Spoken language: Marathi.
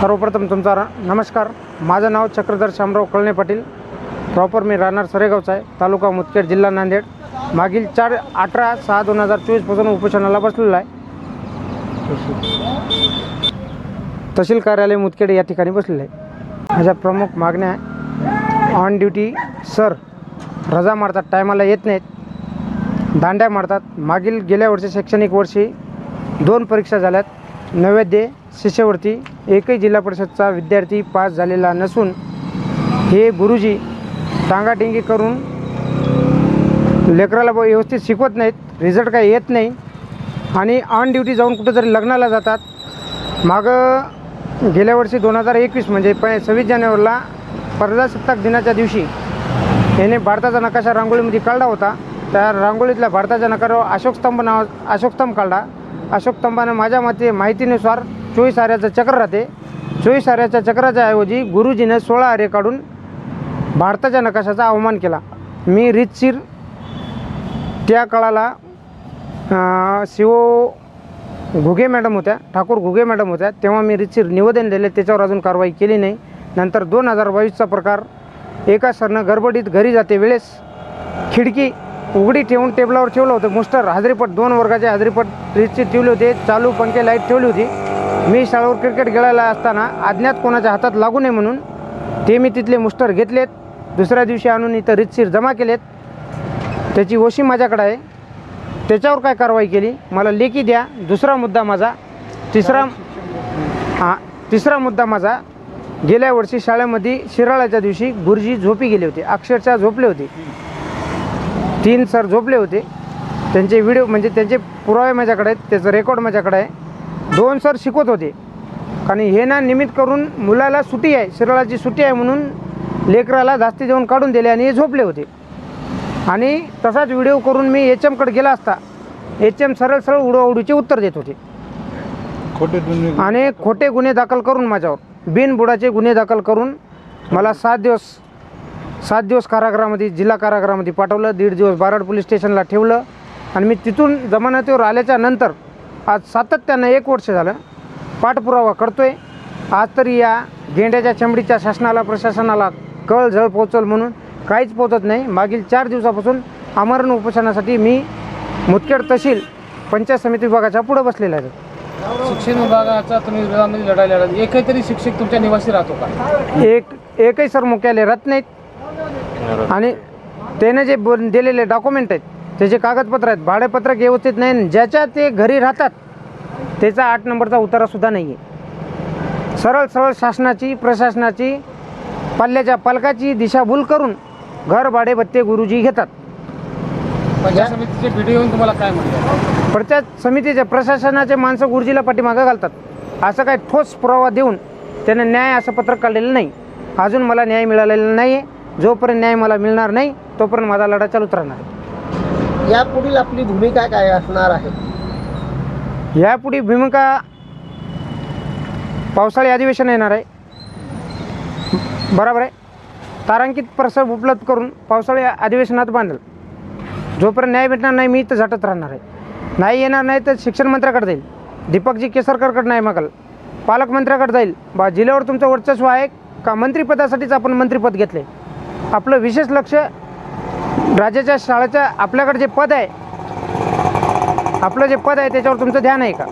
सर्वप्रथम तुमचा नमस्कार. माझं नाव चक्रधर शामराव कळणे पाटील. प्रॉपर मी राहणार सरेगावचा आहे. तालुका मुदखेड जिल्हा नांदेड. मागील चार अठरा सहा दोन हजार चोवीसपासून उपोषणाला बसलेला आहे. तहसील कार्यालय मुदखेड या ठिकाणी बसलेलं आहे. माझ्या प्रमुख मागण्या ऑन ड्युटी सर रजा मारतात टायमाला येत नाहीत. दांड्या मारतात. मागील गेल्या वर्षी शैक्षणिक वर्षी दोन परीक्षा झाल्यात. नैवेद्य शिष्यवृत्ती एकही जिल्हा परिषदचा विद्यार्थी पास झालेला नसून हे गुरुजी टांगाटिंगी करून लेकराला व्यवस्थित शिकवत नाहीत. रिझल्ट काही येत नाही. आणि ऑन ड्युटी जाऊन कुठेतरी लग्नाला जातात. मागं गेल्या वर्षी दोन हजार एकवीस म्हणजे प सव्वीस जानेवारीला प्रजासत्ताक दिनाच्या दिवशी याने भारताचा नकाशा रांगोळीमध्ये काढला होता. त्या रांगोळीतल्या भारताच्या नकाशावर अशोक स्तंभ नाव अशोक स्तंभ काढला. अशोक स्तंभानं माझ्या मते माहितीनुसार चोवीस आऱ्याचं चक्र राहते. चोवीस आऱ्याच्या चक्राच्या ऐवजी गुरुजीनं सोळा आरे काढून भारताच्या नकाशाचा अवमान केला. मी रितशीर त्या काळाला शिवो घुगे मॅडम होत्या ठाकूर घुगे मॅडम होत्या तेव्हा मी रितशीर निवेदन दिले त्याच्यावर अजून कारवाई केली नाही. नंतर दोन हजार बावीसचा प्रकार एका सरनं गडबडीत घरी जाते वेळेस खिडकी उघडी ठेवून टेबलावर ठेवलं होतं. मुस्टर हाजरीपट दोन वर्गाचे हाजरीपट रीतशीर ठेवले होते. चालू पंखे लाइट ठेवली होती. मी शाळेवर क्रिकेट खेळायला असताना अज्ञात कोणाच्या हातात लागू नये म्हणून ते मी तिथले मुस्टर घेतलेत. दुसऱ्या दिवशी आणून इथं रीतशीर जमा केलेत. त्याची वशी माझ्याकडे आहे. त्याच्यावर काय कारवाई केली? मला लेखी द्या. दुसरा मुद्दा माझा. तिसरा हां तिसरा मुद्दा माझा. गेल्या वर्षी शाळेमध्ये शिराळाच्या दिवशी गुरुजी झोपी गेले होते. अक्षरशः झोपले होते. तीन सर झोपले होते. त्यांचे व्हिडिओ म्हणजे त्यांचे पुरावे माझ्याकडे आहेत त्याचं रेकॉर्ड माझ्याकडे आहे. दोन सर शिकवत होते. आणि हे ना निमित्त करून मुलाला सुट्टी आहे शिराळाची सुट्टी आहे म्हणून लेकराला जास्ती देऊन काढून दिले आणि हे झोपले होते. आणि तसाच व्हिडिओ करून मी एच एमकडे गेला असता. एच एम सरळ सरळ उडवाउडीचे उत्तर देत होते. खोटे आणि खोटे गुन्हे दाखल करून माझ्यावर बिनबुडाचे गुन्हे दाखल करून मला सात दिवस सात दिवस कारागृहामध्ये जिल्हा कारागृहामध्ये पाठवलं दीड दिवस बाराड पोलीस स्टेशनला ठेवलं. आणि मी तिथून जमानतीवर आल्याच्यानंतर आज सातत्यानं एक वर्ष झालं पाठपुरावा करतोय. आज तरी या गेंड्याच्या चमडीच्या शासनाला प्रशासनाला कळ झळ पोचल म्हणून काहीच पोचत नाही. मागील चार दिवसापासून आमरण उपोषणासाठी मी मुदखेड तहसील पंचायत समिती विभागाच्या पुढे बसलेला आहे. शिक्षण विभागाचा तुम्ही विरोधामध्ये लढायला एकही तरी शिक्षक तुमच्या निवासी राहतो का? एक एकही सर मुख्यालय राहत नाहीत. आणि त्याने जे बोल दिलेले डॉक्युमेंट आहेत त्याचे कागदपत्र आहेत भाडेपत्रक व्यवस्थित नाही आणि ज्याच्या ते घरी राहतात त्याचा आठ नंबरचा उतारासुद्धा नाही आहे सरळ सरळ शासनाची प्रशासनाची पल्ल्याच्या पालकाची दिशाभूल करून घर भाडे भत्ते गुरुजी घेतात. पंचायत समितीचे व्हिडिओ येऊन तुम्हाला काय म्हणतात? पंचायत समितीचे प्रशासनाचे माणसं गुरुजीला पाठीमागं घालतात. असं काही ठोस पुरावा देऊन त्याने न्याय असं पत्रक काढलेलं नाही. अजून मला न्याय मिळालेला नाही आहे जोपर्यंत न्याय मला मिळणार नाही तोपर्यंत माझा लढा चालूच राहणार. यापुढील आपली भूमिका काय असणार आहे? यापुढे भूमिका पावसाळी अधिवेशन येणार आहे. बरोबर आहे? तारांकित प्रस्ताव उपलब्ध करून पावसाळी अधिवेशनात बांधेल. जोपर्यंत न्याय भेटणार नाही मी इथं झटत राहणार आहे. नाही येणार नाही तर शिक्षण मंत्र्याकडे जाईल. दीपकजी केसरकरकडे नाही मागल. पालकमंत्र्याकडे जाईल. बा जिल्ह्यावर तुमचं वर्चस्व आहे का? मंत्रिपदासाठीच आपण मंत्रिपद घेतले आपलं विशेष लक्ष राज्याच्या शाळेच्या आपल्याकडे जे पद आहे आपलं जे पद आहे त्याच्यावर तुमचं ध्यान आहे का?